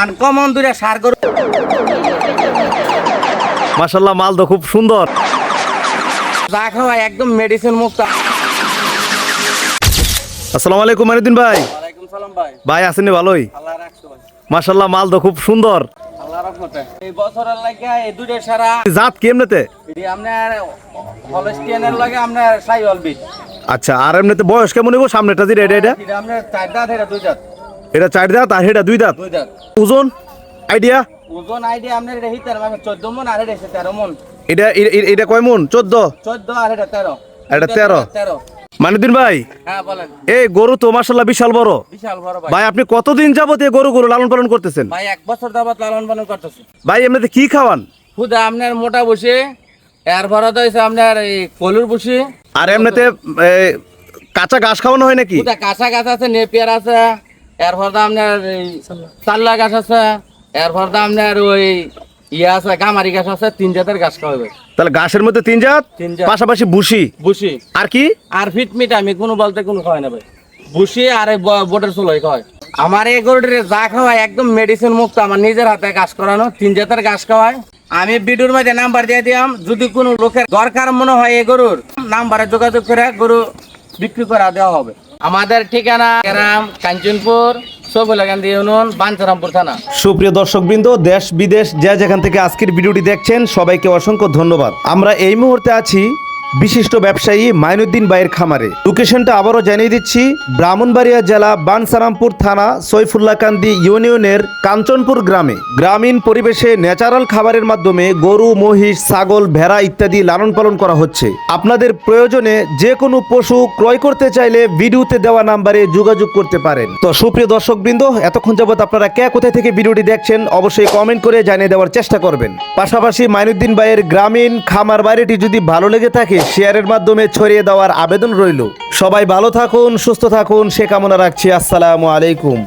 Uncommon দূরে সার গরু। মাশাল্লাহ মাল তো খুব সুন্দর। যা খাওয়া একদম মেডিসিন মুক্ত। আসসালামু আলাইকুম মানিউদ্দিন ভাই। ওয়ালাইকুম সালাম ভাই। ভাই আসেনি ভালোই? মাশাল্লাহ মাল তো খুব সুন্দর। এই বছরের লাগে এই দুটো সারা। জাত কেমনেতে আপনার হলস্টিয়ানের লাগে আপনার সাইওয়াল বিট। আচ্ছা আর এমনিতে বয়স কেমন হইব সামনেটা যে এটা এটা? এটা আপনার চার দাঁত এটা দুই দাঁত এটা চার দাঁত আর এটা দুই দাঁত? দুই দাঁত। ওজন? আইডিয়া ওজন আইডিয়া আপনার এটা হিতার মানে চোদ্দ মন আর এটা এসে তেরো মন। এটা এটা কয় মন? চোদ্দ? চোদ্দ আর এটা তেরো। আর এটা তেরো? তেরো। মানিউদ্দিন ভাই? হ্যাঁ বলেন। এই গরু তো মাশাল্লাহ বিশাল বড়। বিশাল বড় ভাই। ভাই আপনি কতদিন যাবত এই গরু গরু লালন পালন করতেছেন? ভাই এক বছর যাবত লালন পালন করতেছি। ভাই এমনিতে কি খাওয়ান? খুদা আপনার মোটা বসে এর ভরা তো হয়েছে আপনার এই কলুর বসে আর এমনিতে কাঁচা ঘাস খাওয়ানো হয় নাকি? খুদা কাঁচা গাছ আছে নেপিয়ার আছে এর তো আপনার চাল্লা গাছ আছে এরপর তো আপনার ওই ইয়ে আছে গামারি গাছ আছে তিন জাতের গাছ খাওয়াবে তাহলে গাছের মধ্যে তিন জাত তিন জাত। পাশাপাশি বুসি বুসি আর কি? আর ফিট মিট আমি কোনো বলতে কোনো খাওয়াই না ভাই। বুসি আর এই বোটের চলোই খাওয়াই আমার এই গরুটির যা খাওয়াই একদম মেডিসিন মুক্ত আমার নিজের হাতে গাছ করানো তিন জাতের গাছ খাওয়ায়। আমি ভিডিওর মধ্যে নাম্বার দিয়ে দিলাম যদি কোনো লোকের দরকার মনে হয় এই গরুর নাম্বারে যোগাযোগ করে গরু বিক্রি করা দেওয়া হবে। আমাদের ঠিকানা গ্রাম কাঞ্চনপুর সুপ্রিয় দর্শক দর্শকবৃন্দ, দেশ বিদেশ যে যেখান থেকে আজকের ভিডিওটি দেখছেন, সবাইকে অসংখ্য ধন্যবাদ। আমরা এই মুহূর্তে আছি বিশিষ্ট ব্যবসায়ী মাইনুদ্দিন বাইয়ের খামারে। লোকেশনটা আবারও জানিয়ে দিচ্ছি, ব্রাহ্মণবাড়িয়া জেলা বানসারামপুর থানা সৈফুল্লাকান্দি ইউনিয়নের কাঞ্চনপুর গ্রামে। গ্রামীণ পরিবেশে ন্যাচারাল খাবারের মাধ্যমে গরু, মহিষ, ছাগল, ভেড়া ইত্যাদি লালন পালন করা হচ্ছে। আপনাদের প্রয়োজনে যে কোনো পশু ক্রয় করতে চাইলে ভিডিওতে দেওয়া নাম্বারে যোগাযোগ করতে পারেন। তো সুপ্রিয় দর্শকবৃন্দ, এতক্ষণ যাবৎ আপনারা কে কোথায় থেকে ভিডিওটি দেখছেন অবশ্যই কমেন্ট করে জানিয়ে দেওয়ার চেষ্টা করবেন। পাশাপাশি মাইনুদ্দিন ভাইয়ের গ্রামীণ খামার বাড়িটি যদি ভালো লেগে থাকে শেয়ারের মাধ্যমে ছড়িয়ে দেওয়ার আবেদন রইল। সবাই ভালো থাকুন, সুস্থ থাকুন, সে কামনা রাখছি। আসসালামু আলাইকুম।